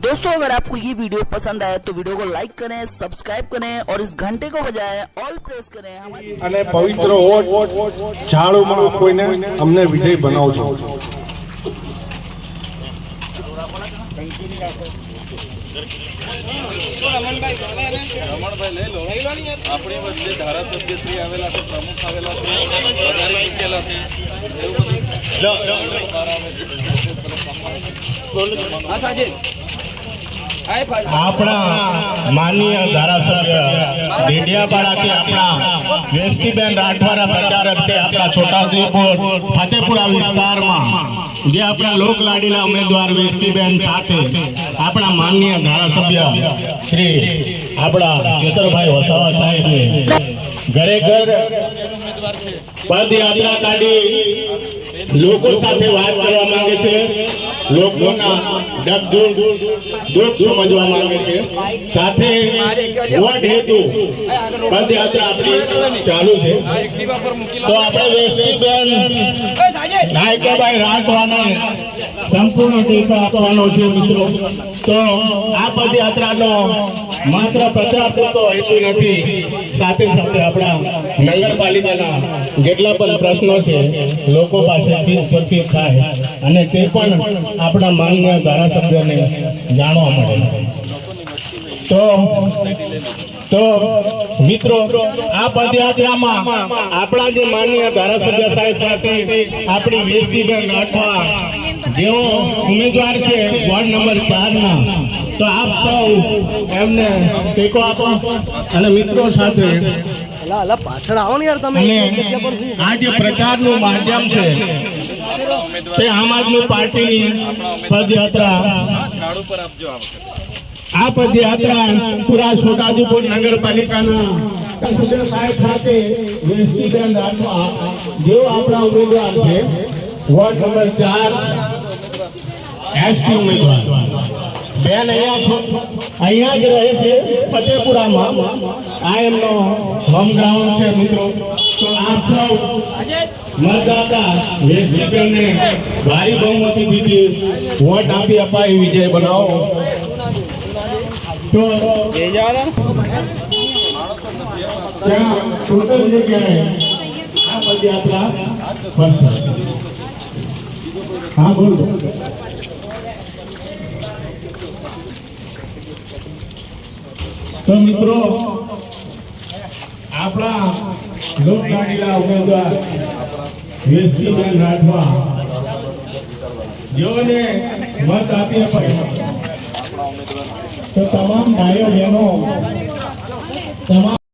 दोस्तों अगर आपको ये वीडियो पसंद आया तो वीडियो को लाइक करें सब्सक्राइब करें और इस घंटे को बजाय ऑल प्रेस करें हमारी અને પવિત્ર ઓટ ઝાડોમાં કોઈને અમને વિજય બનાવજો રમણભાઈ લઈ લો આપણી વચ્ચે ધારાસભ્ય શ્રી આવેલા છે પ્રમુખ આવેલા છે વધારે ચૂકેલા છે એવું બધું આપણા માનનીય ધારાસભ્ય ડેડિયાપાડાથી આપણા વેસ્ટીબેન રાઠવાના પ્રચાર અર્થે આપણા છોટાઉદેપુર, ફતેપુરા વિસ્તારમાં જે આપણા લોકલાડીલા ઉમેદવાર વેસ્ટીબેન સાથે આપણા માનનીય ધારાસભ્ય શ્રી આપણા ચેતરભાઈ વસાવા સાહેબને ઘરે ઘર પદયાત્રા કાઢી લોકો સાથે વાત કરવા માંગે છે. લોકોના દુઃખ દુઃખ સમજવા માંગે છે. સાથે વોટ હેતુ પદયાત્રા આપણી ચાલુ છે. તો આપણે વેસીબેન નાયકાભાઈ રાઠવાને સંપૂર્ણ ટેકો આપવાનો છે, મિત્રો. તો આ પદયાત્રાનો માત્ર પ્રચાર પૂરતો હેતુ નથી. સાથે સાથે આપણા નગરપાલિકાના જેટલા પણ પ્રશ્નો છે, લોકો પાસેથી ઉપસ્થિત થાય. અને તે પણ આપણા માન્ય ધારાસભ્યને જાણવા મળે. તો તો મિત્રો આ પદયાત્રામાં આપણા જે માનનીય ધારાસભ્ય સાહેબ સાથે આપણી વેસ્ટીબેન રાઠવા જેઓ ઉમેદવાર છે વોર્ડ નંબર ચાર ના તો આપ સૌ એમને ટેકો આપો અને મિત્રો સાથે પાછળ આવો ને યાર તમે. આ જે પ્રચારનું માધ્યમ છે તે આમ આદમી પાર્ટીની પદયાત્રા આ પદયાત્રા પુરા છોટાઉદેપુર નગરપાલિકાના વેસ્ટીબેન રાઠવા જેઓ આપણા ઉમેદવાર છે. વોર્ડ નંબર ચાર, એસટી ઉમેદવાર. અહીંયા છો. અહીંયા જ રહે છે ફતેપુરામાં. આ એમનો હોમ છે મિત્રો. તો આપ સૌ મતદાતા ભારી બહુમતીથી વોટ આપી અપાય વિજય બનાવો. તો ત્યાં ટોટલ જગ્યાએ આ પદયાત્રા ફરશે હા બોલો તો મિત્રો, આપણા લોકલાડીલા ઉમેદવાર વેસ્ટીબેન રાઠવા. જેઓને મત આપીએ અપાય તો તમામ ભાઈઓ બહેનો તમામ